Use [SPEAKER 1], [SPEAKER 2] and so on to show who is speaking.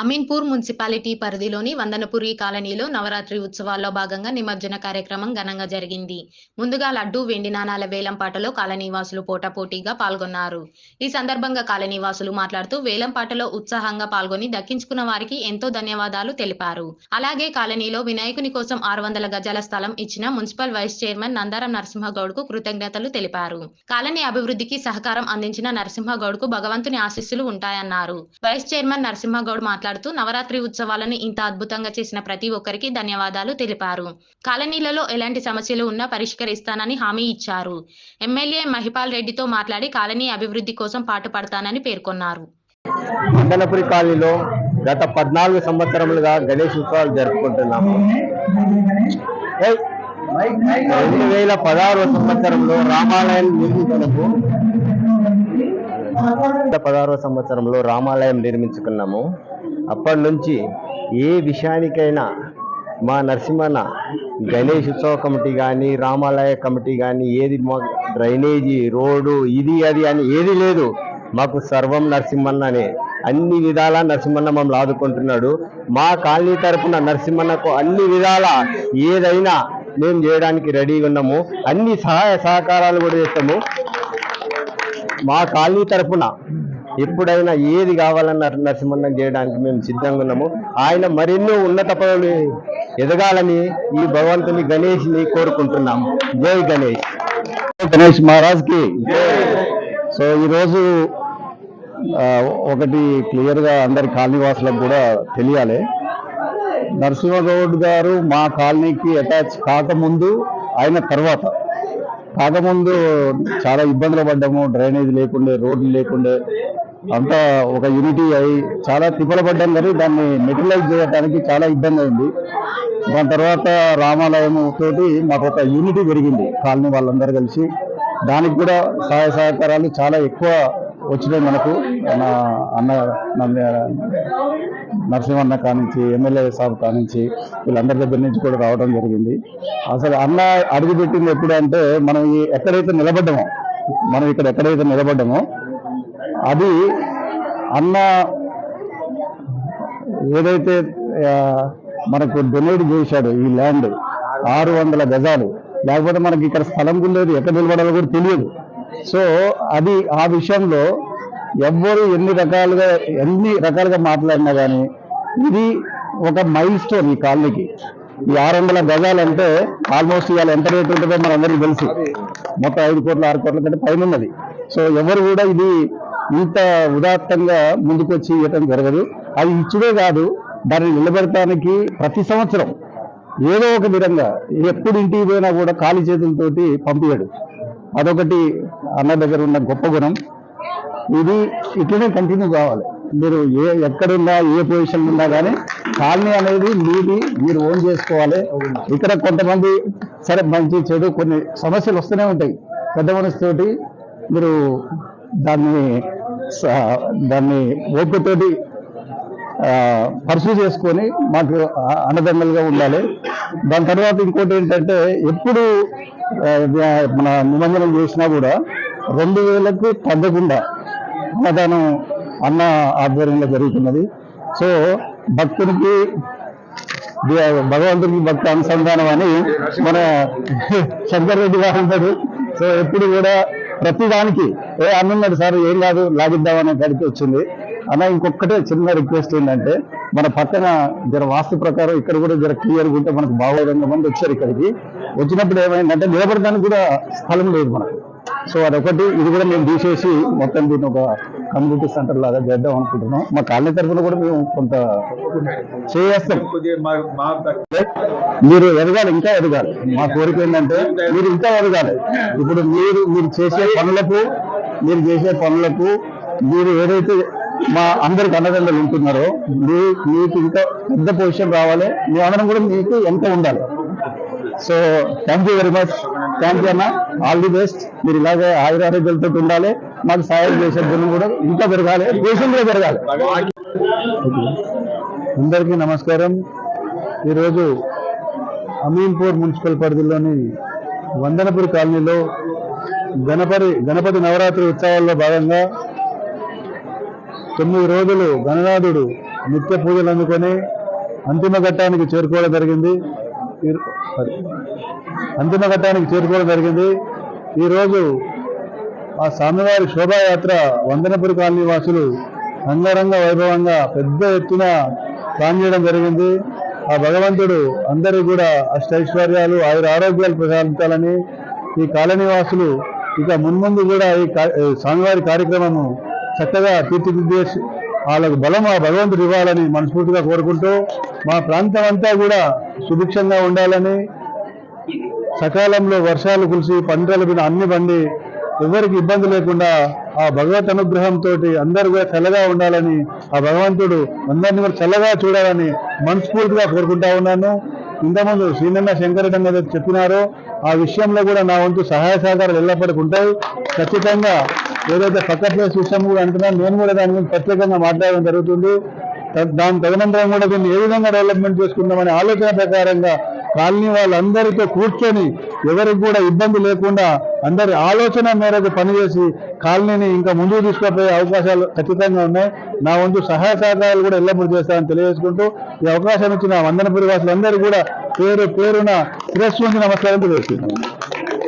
[SPEAKER 1] Ameenpur municipality పరిధిలోని వందనపురి కాలనీలో నవరాత్రి ఉత్సవాల్లో భాగంగా నిమజ్జన కార్యక్రమం ఘనంగా జరిగింది. ముందుగా లడ్డు వెండి నాణాల వేలంపాటలో కాలనీవాసులు పోటాపోటీగా పాల్గొన్నారు. ఈ సందర్భంగా కాలనీవాసులు మాట్లాడుతూ వేలంపాటలో ఉత్సాహంగా పాల్గొని దక్కించుకున్న వారికి ఎంతో ధన్యవాదాలు తెలిపారు. అలాగే కాలనీలో వినాయకుని కోసం ఆరు వందల గజాల స్థలం ఇచ్చిన మున్సిపల్ వైస్ చైర్మన్ నందారం నరసింహగౌడ్కు కృతజ్ఞతలు తెలిపారు. కాలనీ అభివృద్ధికి సహకారం అందించిన నరసింహగౌడ్కు భగవంతుని ఆశీస్సులు ఉంటాయన్నారు. వైస్ చైర్మన్ నరసింహగౌడ్ మాట్లాడుతూ నవరాత్రి ఉత్సవాలను ఇంత అద్భుతంగా చేసిన ప్రతి ఒక్కరికి ధన్యవాదాలు తెలిపారు. కాలనీలలో ఎలాంటి సమస్యలు ఉన్నా పరిష్కరిస్తానని హామీ ఇచ్చారు. ఎమ్మెల్యే మహిపాల్ రెడ్డితో మాట్లాడి కాలనీ అభివృద్ధి కోసం పాటుపడతానని పేర్కొన్నారు.
[SPEAKER 2] మండలపురి కాలనీలో గత పద్నాలుగు సంవత్సరములుగా గణేష్ ఉత్సవాలు జరుపుకుంటున్నాము. రెండు వేల పదహారు సంవత్సరంలో రామాలయం నిర్మించినకు పదహారవ సంవత్సరంలో రామాలయం నిర్మించుకున్నాము. అప్పటి నుంచి ఏ విషయానికైనా మా నరసింహన్న గణేష్ ఉత్సవ కమిటీ కానీ రామాలయ కమిటీ కానీ ఏది మా డ్రైనేజీ రోడ్డు ఇది అది అని ఏది లేదు. మాకు సర్వం నరసింహన్ననే. అన్ని విధాల నరసింహన్న మమ్మల్ని ఆదుకుంటున్నాడు. మా కాలనీ తరపున నరసింహన్నకు అన్ని విధాల ఏదైనా మేము చేయడానికి రెడీగా ఉన్నాము. అన్ని సహాయ సహకారాలు కూడా చేస్తాము. మా కాలనీ తరపున ఎప్పుడైనా ఏది కావాలన్న నరసింహన్నం చేయడానికి మేము సిద్ధంగా ఉన్నాము. ఆయన మరెన్నో ఉన్నత పదవులు ఎదగాలని ఈ భగవంతుని గణేష్ని కోరుకుంటున్నాము. జై గణేష్. గణేష్ మహారాజ్కి సో ఈరోజు ఒకటి క్లియర్గా అందరి కాలనీవాసులకు కూడా తెలియాలి. నరసింహగౌడ్ గారు మా కాలనీకి అటాచ్ కాకముందు ఆయన తర్వాత. కాకముందు చాలా ఇబ్బందులు పడ్డాము డ్రైనేజ్ లేకుండే రోడ్లు లేకుండే. అంతా ఒక యూనిటీ అయి చాలా తిప్పలు పడ్డాం కానీ దాన్ని మెటిలైజ్ చేయడానికి చాలా ఇబ్బంది అయింది. దాని తర్వాత రామాలయం తోటి మాకు ఒక యూనిటీ పెరిగింది కాలనీ వాళ్ళందరూ కలిసి. దానికి కూడా సహాయ సహకారాలు చాలా ఎక్కువ వచ్చినాయి మనకు. మన అన్న నరసింహన్న కానించి ఎమ్మెల్యే సాబ్ కానించి వీళ్ళందరి దగ్గర నుంచి కూడా రావడం జరిగింది. అసలు అన్న అడుగుపెట్టింది ఎప్పుడు అంటే మనం ఎక్కడైతే నిలబడ్డామో మనం ఇక్కడ ఎక్కడైతే నిలబడ్డామో అది అన్న ఏదైతే మనకు డొనేట్ చేశాడు ఈ ల్యాండ్ ఆరు వందల గజాలు. లేకపోతే మనకి ఇక్కడ స్థలం ఉండేది లేదు ఎక్కడ నిలబడాలో కూడా తెలియదు. సో అది ఆ విషయంలో ఎవ్వరు ఎన్ని రకాలుగా ఎన్ని రకాలుగా మాట్లాడినా కానీ ఇది ఒక మైల్ స్టోన్ ఈ కాలనీకి. ఈ ఆరు వందల గజాలు అంటే ఆల్మోస్ట్ ఇవాళ ఎంత రేట్ ఉంటుందో మనందరికీ తెలుసు. మొత్తం ఐదు కోట్ల ఆరు కోట్ల కంటే పైన ఉన్నది సో ఎవరు కూడా ఇది ఇంత ఉదాత్తంగా ముందుకు వచ్చి ఇవ్వటం జరగదు. అది ఇచ్చుడే కాదు దాన్ని నిలబెడటానికి ప్రతి సంవత్సరం ఏదో ఒక విధంగా ఎప్పుడు ఇంటికి పోయినా కూడా ఖాళీ చేతులతోటి పంపించాడు అదొకటి అన్న దగ్గర ఉన్న గొప్ప గుణం. ఇది ఇట్లనే కంటిన్యూ కావాలి. మీరు ఏ ఎక్కడున్నా ఏ పొజిషన్ ఉన్నా కానీ కాలనీ అనేది మీది మీరు ఓన్ చేసుకోవాలి. ఇక్కడ కొంతమంది సరే మంచి చెడు కొన్ని సమస్యలు వస్తూనే ఉంటాయి. పెద్ద మనసుతోటి మీరు దాన్ని దాన్ని ఓపికతోటి పర్సూ చేసుకొని మాకు ఆ- అన్నదండలుగా ఉండాలి. దాని తర్వాత ఇంకోటి ఏంటంటే ఎప్పుడు మన నిబంధనలు చేసినా కూడా రెండు వేలకు తగ్గకుండా అన్నదానం అన్న ఆధ్వర్యంలో జరుగుతున్నది. సో భక్తునికి భగవంతుడికి భగవంతునికి భక్త అనుసంధానం అని మన శంకర్ రెడ్డి గారు అంటాడు సో ఎప్పుడు కూడా ప్రతి దానికి ఏ అన్నున్నాడు సార్ ఏం కాదు లాగిద్దామనే కాడికి వచ్చింది. అలా ఇంకొకటే చిన్న రిక్వెస్ట్ ఏంటంటే మన పక్కన జర వాస్తు ప్రకారం ఇక్కడ కూడా జర క్లియర్గా ఉంటే మనకు బాగోదు మంది వచ్చారు ఇక్కడికి. వచ్చినప్పుడు ఏమైందంటే నిలబడడానికి కూడా స్థలం లేదు మనకు. సో అదొకటి. ఇది కూడా మేము తీసేసి మొత్తం దీన్ని ఒక కమ్యూనిటీ సెంటర్ లాగా చేద్దాం అనుకుంటున్నాం. మా కాలనీ తరఫున కూడా మేము కొంత చేస్తాం. మీరు ఎదగాలి ఇంకా ఎదగాలి. మా కోరిక ఏంటంటే మీరు ఇంకా ఎదగాలి. ఇప్పుడు మీరు మీరు చేసే పనులకు మీరు చేసే పనులకు మీరు ఏదైతే మా అందరికి అన్నదండలు ఉంటున్నారో మీ మీకు ఇంకా పెద్ద పొజిషన్ రావాలి. మీ అందరం కూడా మీకు ఎంత ఉండాలి. So thank you very much thank you అన్న ఆల్ ది బెస్ట్ మీరు ఇలాగే ఆయురారోగ్యాలతో ఉండాలి. మాకు సహాయం చేసే గుణం కూడా ఇంకా పెరగాలి. దేశం కూడా పెరగాలి. అందరికీ నమస్కారం. ఈరోజు అమీన్పూర్ మున్సిపల్ పరిధిలోని వందనపూర్ కాలనీలో గణపతి గణపతి నవరాత్రి ఉత్సవాల్లో భాగంగా తొమ్మిది రోజులు గణనాథుడు
[SPEAKER 3] నిత్య పూజలు అందుకొని అంతిమ ఘట్టానికి చేరుకోవడం జరిగింది. అంతిమ ఘట్టానికి చేరుకోవడం జరిగింది. ఈరోజు ఆ స్వామివారి శోభాయాత్ర వందనపురి కాలనీ వాసులు అంగరంగ వైభవంగా పెద్ద ఎత్తున ప్లాన్ చేయడం జరిగింది. ఆ భగవంతుడు అందరూ కూడా అష్టైశ్వర్యాలు ఆయుర ఆరోగ్యాలు ప్రసాదించాలని ఈ కాలనీ వాసులు ఇక మున్ముందు కూడా ఈ కా- ఈ స్వామివారి కార్యక్రమము చక్కగా తీర్చిదిద్దేసి వాళ్ళకు బలం ఆ భగవంతుడు ఇవ్వాలని మనస్ఫూర్తిగా కోరుకుంటూ మా ప్రాంతం అంతా కూడా సుభిక్షంగా ఉండాలని సకాలంలో వర్షాలు కురిసి పంటలు కూడా అన్ని పండి ఎవరికి ఇబ్బంది లేకుండా ఆ భగవత్ అనుగ్రహంతో అందరూ కూడా చల్లగా ఉండాలని ఆ భగవంతుడు అందరిని కూడా చల్లగా చూడాలని మనస్ఫూర్తిగా కోరుకుంటా ఉన్నాను. ఇంతకుముందు శ్రీనన్న శంకరటం మీద చెప్పినారో ఆ విషయంలో కూడా నా వంతు సహాయ సహకారాలు ఎల్లప్పటికీ ఉంటాయి ఖచ్చితంగా ఏదైతే పక్క ప్లేస్ విషయం కూడా అంటున్నాను నేను కూడా దాని గురించి ప్రత్యేకంగా మాట్లాడడం జరుగుతుంది. దాని తదనంతరం కూడా దీన్ని ఏ విధంగా డెవలప్మెంట్ చేసుకుందామనే ఆలోచన ప్రకారంగా కాలనీ వాళ్ళందరితో కూర్చొని ఎవరికి కూడా ఇబ్బంది లేకుండా అందరి ఆలోచన మేరకు పనిచేసి కాలనీని ఇంకా ముందుకు తీసుకుపోయే అవకాశాలు ఖచ్చితంగా ఉన్నాయి. నా వంతు సహాయ సహకారాలు కూడా ఎల్లప్పుడూ చేస్తానని తెలియజేసుకుంటూ ఈ అవకాశం ఇచ్చిన వందనపురి వాసులందరూ కూడా పేరు పేరున శిరస్సు నుంచి నమస్కారం తెలియజేస్తున్నాను.